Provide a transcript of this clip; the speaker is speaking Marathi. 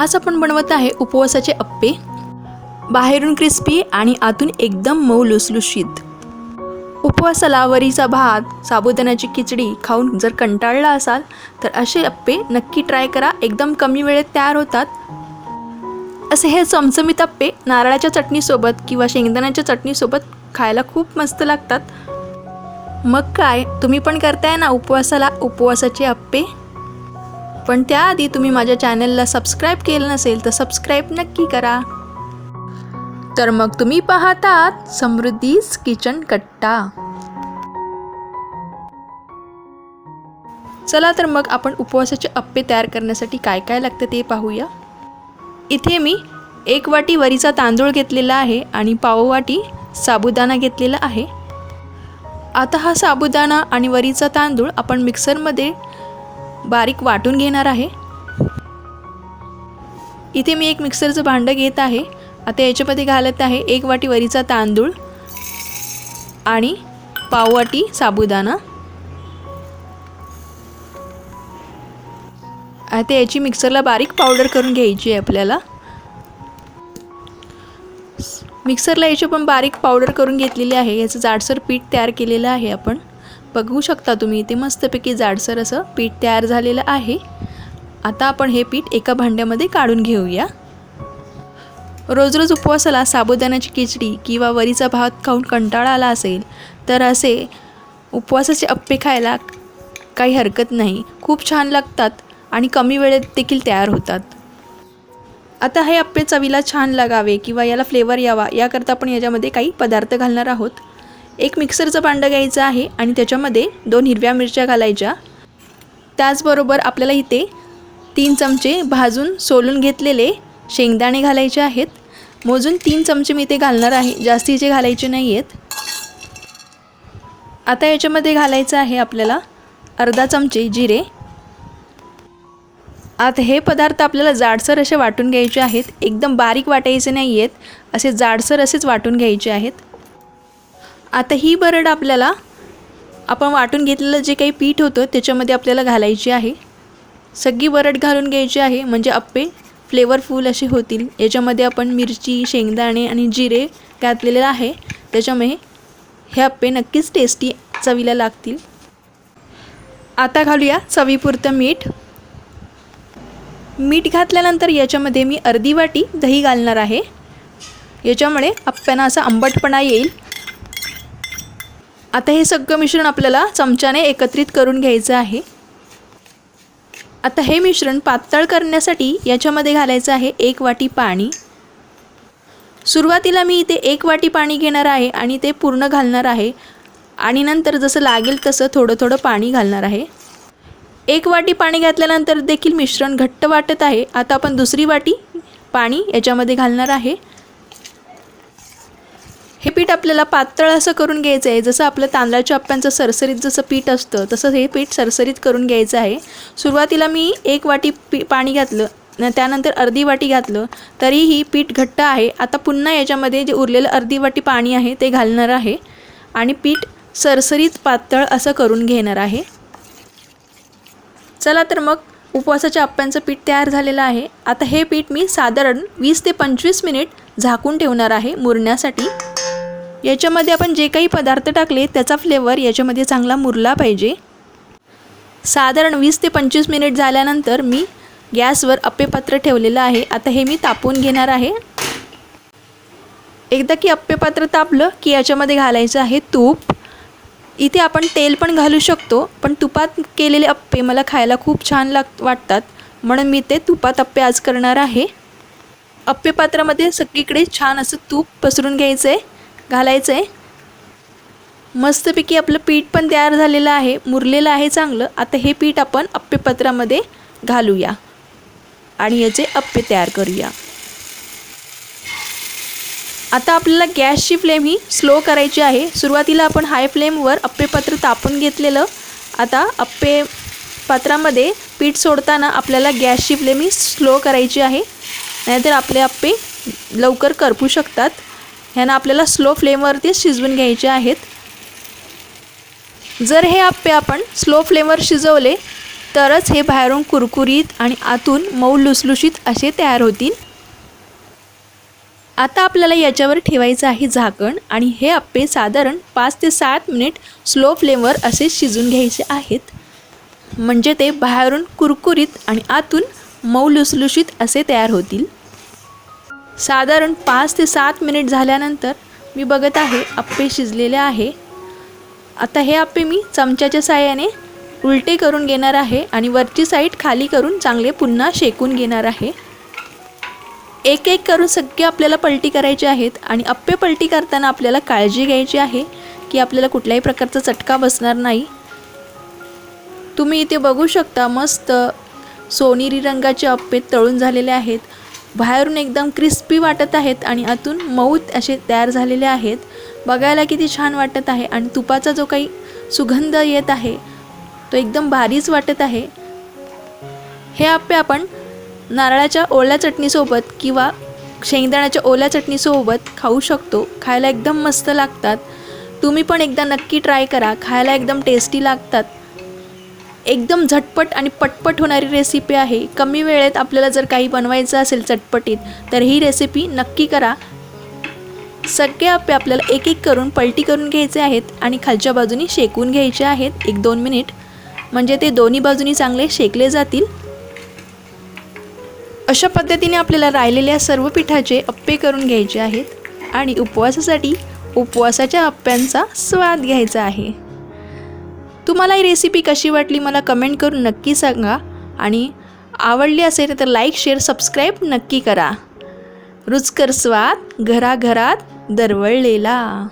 आज आपण बनवत आहे उपवासाचे अप्पे. बाहेरून क्रिस्पी आणि आतून एकदम मऊ लुसलुशीत. उपवासाला वरीचा भात साबुदाण्याची खिचडी खाऊन जर कंटाळला असाल तर असे अप्पे नक्की ट्राय करा. एकदम कमी वेळेत तयार होतात. असे हे चमचमीत अप्पे नारळाच्या चटणीसोबत किंवा शेंगदाण्याच्या चटणीसोबत खायला खूप मस्त लागतात. मग काय तुम्ही पण करताय ना उपवासाला उपवासाचे अप्पे? पण त्याआधी तुम्ही माझ्या चॅनलला सबस्क्राईब केलं नसेल तर सबस्क्राईब नक्की करा. तर मग तुम्ही पाहतात समृद्धीज किचन कट्टा. चला तर मग आपण उपवासाचे अप्पे तयार करण्यासाठी काय काय लागतं ते पाहूया. इथे मी एक वाटी वरीचा तांदूळ घेतलेला आहे आणि पाववाटी साबुदाणा घेतलेला आहे. आता हा साबुदाणा आणि वरीचा तांदूळ आपण मिक्सरमध्ये बारीक वाटून घेणार आहे. इथे मी एक मिक्सरचं भांडं घेत आहे. आता याच्यामध्ये घालत आहे एक वाटी वरीचा तांदूळ आणि पाववाटी साबुदाणा. आता याची मिक्सरला बारीक पावडर करून घ्यायची आहे आपल्याला. मिक्सरला याची पण बारीक पावडर करून घेतलेली आहे. याचं जाडसर पीठ तयार केलेलं आहे आपण. बघू शकता तुम्ही. इथे मस्तपैकी जाडसर असं पीठ तयार झालेलं आहे. आता आपण हे पीठ एका भांड्यामध्ये काढून घेऊया. रोज रोज उपवासाला साबुदाण्याची खिचडी किंवा वरीचा भात खाऊन कंटाळा आला असेल तर असे उपवासाचे अप्पे खायला काही हरकत नाही. खूप छान लागतात आणि कमी वेळेत देखील तयार होतात. आता हे अप्पे चवीला छान लागावे किंवा याला फ्लेवर यावा याकरता आपण याच्यामध्ये काही पदार्थ घालणार आहोत. एक मिक्सरचं भांडं घ्यायचं आहे आणि त्याच्यामध्ये दोन हिरव्या मिरच्या घालायच्या. त्याचबरोबर आपल्याला इथे तीन चमचे भाजून सोलून घेतलेले शेंगदाणे घालायचे आहेत. मोजून तीन चमचे मी ते घालणार आहे जास्तीचे घालायचे नाही आहेत आता याच्यामध्ये घालायचं आहे आपल्याला अर्धा चमचे जिरे. आता हे पदार्थ आपल्याला जाडसर असे वाटून घ्यायचे आहेत. एकदम बारीक वाटायचे नाही आहेत असे जाडसर असेच वाटून घ्यायचे आहेत. आता ही बरड आपल्याला आपण वाटून घेतलेलं जे काही पीठ होतं त्याच्यामध्ये आपल्याला घालायची आहे. सगळी बरड घालून घ्यायची आहे म्हणजे अप्पे फ्लेवरफुल असे होतील. याच्यामध्ये आपण मिरची शेंगदाणे आणि जिरे घातलेले आहे. त्याच्यामुळे हे अप्पे नक्कीच टेस्टी चवीला लागतील. आता घालूया चवीपुरतं मीठ. मीठ घातल्यानंतर याच्यामध्ये मी अर्धी वाटी दही घालणार आहे. याच्यामुळे अप्प्यांना असा आंबटपणा येईल. आता हे सगळं मिश्रण आपल्याला चमच्याने एकत्रित करून घ्यायचं आहे. आता हे मिश्रण पातळ करण्यासाठी याच्यामध्ये घालायचं आहे एक वाटी पाणी. सुरुवातीला मी इथे एक वाटी पाणी घेणार आहे आणि ते पूर्ण घालणार आहे. आणि नंतर जसं लागेल तसं थोडं थोडं पाणी घालणार आहे. एक वाटी पाणी घातल्यानंतर देखील मिश्रण घट्ट वाटत आहे. आता आपण दुसरी वाटी पाणी याच्यामध्ये घालणार आहे. हे पीठ आपल्याला पातळ असं करून घ्यायचं आहे. जसं आपलं तांदळाच्या अप्प्यांचं सरसरीत जसं पीठ असतं तसं हे पीठ सरसरीत करून घ्यायचं आहे. सुरुवातीला मी एक वाटी पी पाणी घातलं न त्यानंतर अर्धी वाटी घातलं तरीही पीठ घट्ट आहे. आता पुन्हा याच्यामध्ये जे उरलेलं अर्धी वाटी पाणी आहे ते घालणार आहे. आणि पीठ सरसरीत पातळ असं करून घेणार आहे. चला तर मग उपवासाच्या अप्प्यांचं पीठ तयार झालेलं आहे. आता हे पीठ मी साधारण वीस ते पंचवीस मिनिट झाकून ठेवणार आहे मुरण्यासाठी. याच्यामध्ये आपण जे काही पदार्थ टाकले त्याचा फ्लेवर याच्यामध्ये चांगला मुरला पाहिजे. साधारण वीस ते पंचवीस मिनिट झाल्यानंतर मी गॅसवर अप्पेपात्र ठेवलेलं आहे. आता हे मी तापवून घेणार आहे. एकदा की अप्पेपात्र तापलं की याच्यामध्ये घालायचं आहे तूप. इथे आपण तेल पण घालू शकतो पण तुपात केलेले अप्पे मला खायला खूप छान लाग वाटतात. म्हणून मी ते तुपात अप्पे आज करणार आहे. अप्पेपात्रामध्ये सगळीकडे छान असं तूप पसरून घ्यायचं आहे घालायचं आहे मस्तपैकी आपलं पीठ पण तयार झालेलं आहे मुरलेलं आहे चांगलं. आता हे पीठ आपण अप्पेपत्रामध्ये घालूया. आणि याचे अप्पे तयार करूया. आता आपल्याला गॅसची फ्लेम ही स्लो करायची आहे. सुरुवातीला आपण हाय फ्लेमवर अप्पेपत्र तापून घेतलेलं. आता अप्पे पात्रामध्ये पीठ सोडताना आपल्याला गॅसची फ्लेम ही स्लो करायची आहे. नाहीतर आपले अप्पे लवकर करपू शकतात. ह्यांना आपल्याला स्लो फ्लेमवरती शिजवून घ्यायचे आहेत. जर हे आप्पे आपण स्लो फ्लेमवर शिजवले तरच हे बाहेरून कुरकुरीत आणि आतून मऊ लुसलुशीत असे तयार होतील. आता आपल्याला याच्यावर ठेवायचं आहे झाकण आणि हे आप्पे साधारण पाच ते सात मिनिट स्लो फ्लेमवर असे शिजून घ्यायचे आहेत. म्हणजे ते बाहेरून कुरकुरीत आणि आतून मऊ लुसलुशीत असे तयार होतील. साधारण पाच ते सात मिनिट झाल्यानंतर मी बघत आहे आप्पे शिजलेले आहे. आता हे आप्पे मी चमच्याच्या साह्याने उलटे करून घेणार आहे आणि वरची साईड खाली करून चांगले पुन्हा शेकून घेणार आहे. एक एक करून सगळे आपल्याला पलटी करायचे आहेत आणि अप्पे पलटी करताना आपल्याला काळजी घ्यायची आहे की आपल्याला कुठल्याही प्रकारचा चटका बसणार नाही. तुम्ही इथे बघू शकता मस्त सोनेरी रंगाचे अप्पे तळून झालेले आहेत. बाहेरून एकदम क्रिस्पी वाटत आहेत आणि आतून मऊत असे तयार झालेले आहेत. बघायला किती छान वाटत आहे आणि तुपाचा जो काही सुगंध येत आहे तो एकदम भारीच वाटत आहे. हे आप्पे आपण नारळाच्या ओल्या चटणीसोबत किंवा शेंगदाण्याच्या ओल्या चटणीसोबत खाऊ शकतो. खायला एकदम मस्त लागतात. तुम्ही पण एकदा नक्की ट्राय करा. खायला एकदम टेस्टी लागतात. एकदम झटपट आणि पटपट होणारी रेसिपी आहे. कमी वेळेत आपल्याला जर काही बनवायचं असेल चटपटीत तर ही रेसिपी नक्की करा. सगळे आप्पे आपल्याला एक एक करून पलटी करून घ्यायचे आहेत आणि खालच्या बाजूनी शेकून घ्यायचे आहेत. एक दोन मिनिट. म्हणजे ते दोन्ही बाजूनी चांगले शेकले जातील. अशा पद्धतीने आपल्याला राहिलेल्या सर्व पिठाचे अप्पे करून घ्यायचे आहेत आणि उपवासासाठी उपवासाच्या अप्प्यांचा स्वाद घ्यायचा आहे. तुम्हाला ही रेसिपी कशी वाटली मला कमेंट करून नक्की सांगा. आणि आवडली असेल तर लाईक शेअर सबस्क्राईब नक्की करा. रुचकर स्वाद घराघरात दरवळलेला.